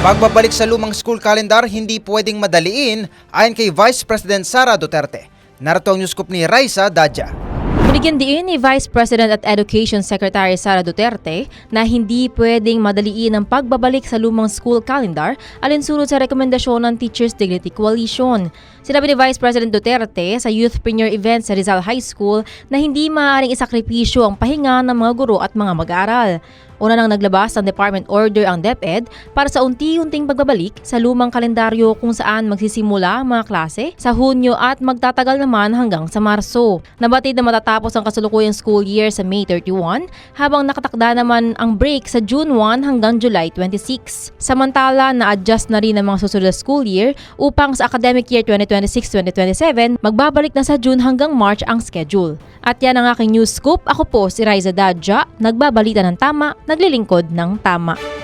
Pagbabalik sa lumang school calendar hindi pwedeng madaliin ayon kay Vice President Sara Duterte. Narito ang news scoop ni Raisa Dadja. Binigyan diin ni Vice President at Education Secretary Sara Duterte na hindi pwedeng madaliin ang pagbabalik sa lumang school calendar alinsunod sa rekomendasyon ng Teachers Dignity Coalition. Sinabi ni Vice President Duterte sa Youth Premier event sa Rizal High School na hindi maaaring isakripisyo ang pahinga ng mga guro at mga mag-aaral. Una nang naglabas ng Department Order ang DepEd para sa unti-unting pagbabalik sa lumang kalendaryo kung saan magsisimula ang mga klase sa Hunyo at magtatagal naman hanggang sa Marso. Nabatid na matatapos ang kasalukuyang school year sa May 31 habang nakatakda naman ang break sa June 1 hanggang July 26. Samantala, na-adjust na rin ang mga susunod na school year upang sa academic year 2026-2027 magbabalik na sa June hanggang March ang schedule. At yan ang aking news scoop. Ako po si Riza Dadja, nagbabalita ng tama, naglilingkod ng tama.